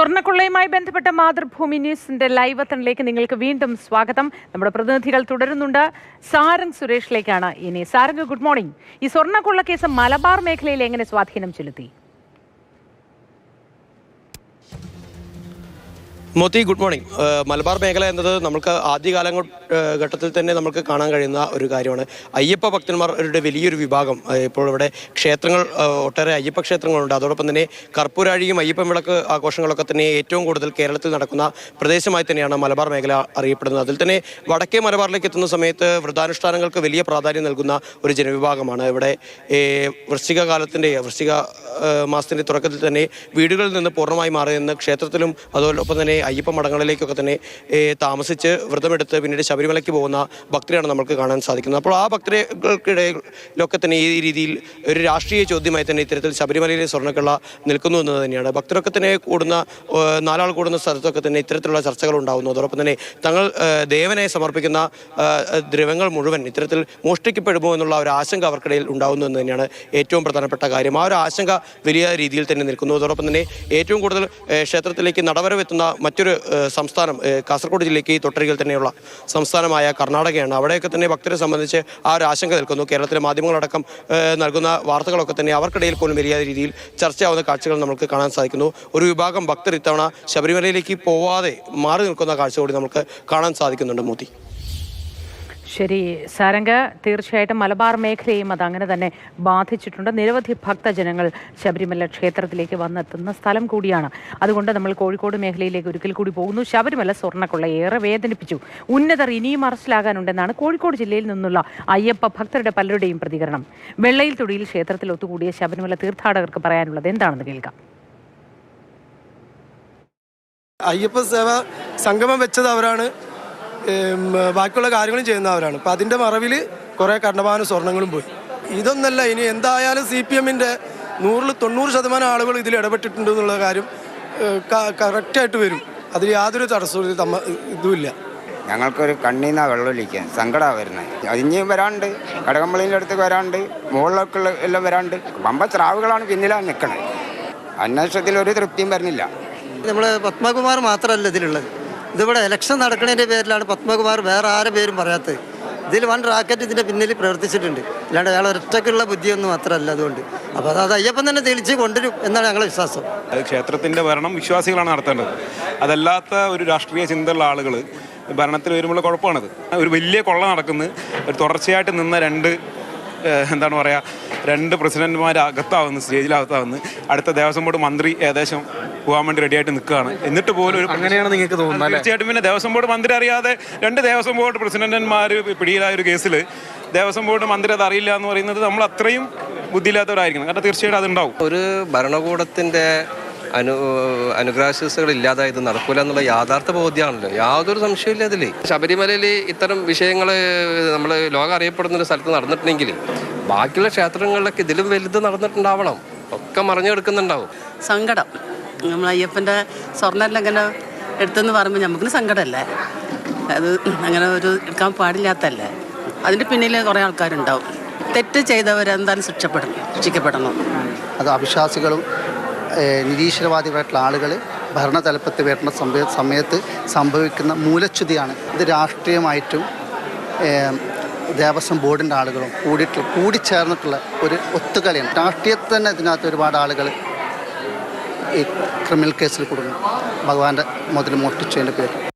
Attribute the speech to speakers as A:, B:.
A: സ്വർണക്കൊള്ളയുമായി ബന്ധപ്പെട്ട മാതൃഭൂമി ന്യൂസിന്റെ ലൈവ് എത്തണിലേക്ക് നിങ്ങൾക്ക് വീണ്ടും സ്വാഗതം. നമ്മുടെ പ്രതിനിധികൾ തുടരുന്നുണ്ട്. സാരംഗ് സുരേഷിലേക്കാണ് ഇനി. സാരംഗ് ഗുഡ് മോർണിംഗ് ഈ സ്വർണക്കൊള്ള കേസ് മലബാർ മേഖലയിൽ എങ്ങനെ സ്വാധീനം ചെലുത്തി?
B: മോത്തി ഗുഡ് മോർണിംഗ് മലബാർ മേഖല എന്നത് നമുക്ക് ആദ്യകാലങ്ങൾ ഏഹ് ഘട്ടത്തിൽ തന്നെ നമുക്ക് കാണാൻ കഴിയുന്ന ഒരു കാര്യമാണ്. അയ്യപ്പ ഭക്തന്മാരുടെ വലിയൊരു വിഭാഗം ഇപ്പോൾ ഇവിടെ ക്ഷേത്രങ്ങൾ ഒട്ടേറെ അയ്യപ്പ ക്ഷേത്രങ്ങളുണ്ട്. അതോടൊപ്പം തന്നെ കർപ്പൂരാഴിയും അയ്യപ്പ വിളക്ക് ആഘോഷങ്ങളൊക്കെ തന്നെ ഏറ്റവും കൂടുതൽ കേരളത്തിൽ നടക്കുന്ന പ്രദേശമായി തന്നെയാണ് മലബാർ മേഖല അറിയപ്പെടുന്നത്. അതിൽ തന്നെ വടക്കേ മലബാറിലേക്ക് എത്തുന്ന സമയത്ത് വ്രതാനുഷ്ഠാനങ്ങൾക്ക് വലിയ പ്രാധാന്യം നൽകുന്ന ഒരു ജനവിഭാഗമാണ് ഇവിടെ വൃശ്ചിക കാലത്തിന്റെ വൃശ്ചിക മാസത്തിന്റെ തുടക്കത്തിൽ തന്നെ വീടുകളിൽ നിന്ന് പൂർണമായി മാറി നിന്ന് ക്ഷേത്രത്തിലും അതോടൊപ്പം തന്നെ അയ്യപ്പ മഠങ്ങളിലേക്കൊക്കെ തന്നെ താമസിച്ച് വ്രതമെടുത്ത് പിന്നീട് ശബരിമലയ്ക്ക് പോകുന്ന ഭക്തരെയാണ് നമുക്ക് കാണാൻ സാധിക്കുന്നത്. അപ്പോൾ ആ ഭക്തർക്കിടയിലൊക്കെ തന്നെ ഈ രീതിയിൽ ഒരു രാഷ്ട്രീയ ചോദ്യമായി തന്നെ ഇത്തരത്തിൽ ശബരിമലയിലെ സ്വർണക്കള്ള നിൽക്കുന്നു എന്നത് തന്നെയാണ്. ഭക്തരൊക്കെ തന്നെ കൂടുന്ന നാലാൾ കൂടുന്ന സ്ഥലത്തൊക്കെ തന്നെ ഇത്തരത്തിലുള്ള ചർച്ചകൾ ഉണ്ടാകുന്നു അതോടൊപ്പം തന്നെ തങ്ങൾ ദേവനെ സമർപ്പിക്കുന്ന ദ്രവങ്ങൾ മുഴുവൻ ഇത്തരത്തിൽ മോഷ്ടിക്കപ്പെടുമോ എന്നുള്ള ഒരു ആശങ്ക അവർക്കിടയിൽ ഉണ്ടാകുന്നു എന്ന് തന്നെയാണ് ഏറ്റവും പ്രധാനപ്പെട്ട കാര്യം. ആ ഒരു ആശങ്ക വലിയ രീതിയിൽ തന്നെ നിൽക്കുന്നു. അതോടൊപ്പം തന്നെ ഏറ്റവും കൂടുതൽ ക്ഷേത്രത്തിലേക്ക് നടവരവെത്തുന്ന മറ്റൊരു സംസ്ഥാനം കാസർഗോഡ് ജില്ലയ്ക്ക് തൊട്ടരികിൽ തന്നെയുള്ള സംസ്ഥാനമായ കർണാടകയാണ്. അവിടെയൊക്കെ തന്നെ ഭക്തരെ സംബന്ധിച്ച് ആ ഒരു ആശങ്ക നിൽക്കുന്നു. കേരളത്തിലെ മാധ്യമങ്ങളടക്കം നൽകുന്ന വാർത്തകളൊക്കെ തന്നെ അവർക്കിടയിൽ പോലും വലിയ രീതിയിൽ ചർച്ചയാവുന്ന കാഴ്ചകൾ നമുക്ക് കാണാൻ സാധിക്കുന്നു. ഒരു വിഭാഗം ഭക്തർ ഇത്തവണ ശബരിമലയിലേക്ക് പോവാതെ മാറി നിൽക്കുന്ന കാഴ്ച കൂടി നമുക്ക് കാണാൻ സാധിക്കുന്നുണ്ട് മോദി.
A: ശരി സാരംഗ. തീർച്ചയായിട്ടും മലബാർ മേഖലയും അത് അങ്ങനെ തന്നെ ബാധിച്ചിട്ടുണ്ട്. നിരവധി ഭക്തജനങ്ങൾ ശബരിമല ക്ഷേത്രത്തിലേക്ക് വന്നെത്തുന്ന സ്ഥലം കൂടിയാണ്. അതുകൊണ്ട് നമ്മൾ കോഴിക്കോട് മേഖലയിലേക്ക് ഒരിക്കൽ കൂടി പോകുന്നു. ശബരിമല സ്വർണക്കൊള്ള ഏറെ വേദനിപ്പിച്ചു. ഉന്നതർ ഇനിയും അറസ്റ്റിലാകാനുണ്ടെന്നാണ് കോഴിക്കോട് ജില്ലയിൽ നിന്നുള്ള അയ്യപ്പ ഭക്തരുടെ പലരുടെയും പ്രതികരണം. വെള്ളയിൽ തൊടിയിൽ ക്ഷേത്രത്തിൽ ഒത്തുകൂടിയ ശബരിമല തീർത്ഥാടകർക്ക് പറയാനുള്ളത് എന്താണെന്ന് കേൾക്കാം.
C: അയ്യപ്പ സേവ സംഗമം വെച്ചത് അവരാണ്. ബാക്കിയുള്ള കാര്യങ്ങളും ചെയ്യുന്നവരാണ് അപ്പം അതിന്റെ മറവിൽ കുറേ കർണഭാനും സ്വർണങ്ങളും പോയി. ഇതൊന്നല്ല ഇനി എന്തായാലും സി പി എമ്മിന്റെ നൂറിൽ തൊണ്ണൂറ് ശതമാനം ആളുകൾ ഇതിൽ ഇടപെട്ടിട്ടുണ്ട് എന്നുള്ള കാര്യം കറക്റ്റായിട്ട് വരും. അതിൽ യാതൊരു തടസ്സവും തമ്മ ഇതുമില്ല.
D: ഞങ്ങൾക്കൊരു കണ്ണീന്നാ വെള്ളമൊലിക്കാൻ സങ്കടമാണ് വരുന്നത് ഇനിയും വരാണ്ട് കടകമ്പളിന്റെ അടുത്ത് വരാണ്ട് മുകളിലൊക്കെ എല്ലാം വരാണ്ട്. പമ്പ സ്രാവുകളാണ് പിന്നിലാണ് നിൽക്കണത് അന്വേഷണത്തിൽ ഒരു തൃപ്തിയും വരുന്നില്ല.
E: നമ്മൾ പത്മകുമാർ മാത്രമല്ല ഇതിലുള്ളത്. ഇതിവിടെ ഇലക്ഷൻ നടക്കുന്നതിന്റെ പേരിലാണ് പത്മകുമാർ വേറെ ആരെ പേരും പറയാത്തത്. ഇതിൽ വൺ റാക്കറ്റ് ഇതിന്റെ പിന്നിൽ പ്രവർത്തിച്ചിട്ടുണ്ട്. അല്ലാണ്ട് അയാൾ ഒറ്റയ്ക്കുള്ള ബുദ്ധിയൊന്നും മാത്രമല്ല അതുകൊണ്ട്. അപ്പോൾ അത് അയ്യപ്പൻ തന്നെ തെളിച്ച് കൊണ്ടുവരും എന്നാണ് ഞങ്ങളുടെ വിശ്വാസം.
F: അത് ക്ഷേത്രത്തിന്റെ ഭരണം വിശ്വാസികളാണ് നടത്തേണ്ടത്. അതല്ലാത്ത ഒരു രാഷ്ട്രീയ ചിന്തയുള്ള ആളുകൾ ഭരണത്തിൽ വരുമ്പോൾ കുഴപ്പമാണത്. ഒരു വലിയ കൊള്ള നടക്കുന്നത് ഒരു തുടർച്ചയായിട്ട് നിന്ന രണ്ട് എന്താണ് പറയുക രണ്ട് പ്രസിഡന്റുമാർ അകത്താവുന്നു സ്റ്റേജിലകത്താവുന്നു. അടുത്ത ദേവസ്വം ബോർഡ് മന്ത്രി ഏകദേശം പോകാൻ വേണ്ടി റെഡിയായിട്ട് നിൽക്കുകയാണ്. എന്നിട്ട് പോലും ഒരു
G: അങ്ങനെയാണ് നിങ്ങൾക്ക് തോന്നുന്നത്
F: തീർച്ചയായിട്ടും. പിന്നെ ദേവസ്വം ബോർഡ് മന്ത്രി അറിയാതെ രണ്ട് ദേവസ്വം ബോർഡ് പ്രസിഡന്റന്മാർ പിടിയിലായ ഒരു കേസിൽ ദേവസ്വം ബോർഡ് മന്ത്രി അത് അറിയില്ല എന്ന് പറയുന്നത് നമ്മൾ അത്രയും ബുദ്ധിയില്ലാത്തവരായിരിക്കണം. കാരണം തീർച്ചയായിട്ടും അതുണ്ടാവും
G: ഒരു ഭരണകൂടത്തിന്റെ അനു അനുഗ്രാശിസുകൾ ഇല്ലാതെ ഇത് നടക്കൂല എന്നുള്ള യാഥാർത്ഥ ബോധ്യമാണല്ലോ യാതൊരു സംശയമില്ല അതിൽ ശബരിമലയിൽ ഇത്തരം വിഷയങ്ങൾ നമ്മൾ ലോകം അറിയപ്പെടുന്ന ഒരു സ്ഥലത്ത് നടന്നിട്ടുണ്ടെങ്കിൽ ബാക്കിയുള്ള ക്ഷേത്രങ്ങളിലൊക്കെ ഇതിലും വലുത് നടന്നിട്ടുണ്ടാവണം. ഒക്കെ മറിഞ്ഞെടുക്കുന്നുണ്ടാവും.
H: സങ്കടം. നമ്മൾ അയ്യപ്പന്റെ സ്വർണമെല്ലാം ഇങ്ങനെ എടുത്തെന്ന് പറയുമ്പോൾ നമുക്ക് സങ്കടമല്ലേ? അത് അങ്ങനെ ഒരു എടുക്കാൻ പാടില്ലാത്തല്ലേ അതിന്റെ പിന്നിൽ കുറേ ആൾക്കാരുണ്ടാവും. തെറ്റ് ചെയ്തവരെന്തായാലും ശിക്ഷപ്പെടണം ശിക്ഷിക്കപ്പെടണം.
E: അത് അവിശ്വാസികളും നിരീശ്വരവാദികളായിട്ടുള്ള ആളുകൾ ഭരണതലപ്പത്ത് വരുന്ന സമയ സമയത്ത് സംഭവിക്കുന്ന മൂലച്യുതിയാണ്. ഇത് രാഷ്ട്രീയമായിട്ടും ദേവസ്വം ബോർഡിന്റെ ആളുകളും കൂടിയിട്ടുള്ള കൂടിച്ചേർന്നിട്ടുള്ള ഒരു ഒത്തുകളിയാണ്. രാഷ്ട്രീയത്തിൽ തന്നെ ഇതിനകത്ത് ഒരുപാട് ആളുകൾ ഈ ക്രിമിനൽ കേസിൽ കൊടുക്കും ഭഗവാന്റെ മുതൽ മോഷ്ടിച്ചതിന്റെ പേരിൽ.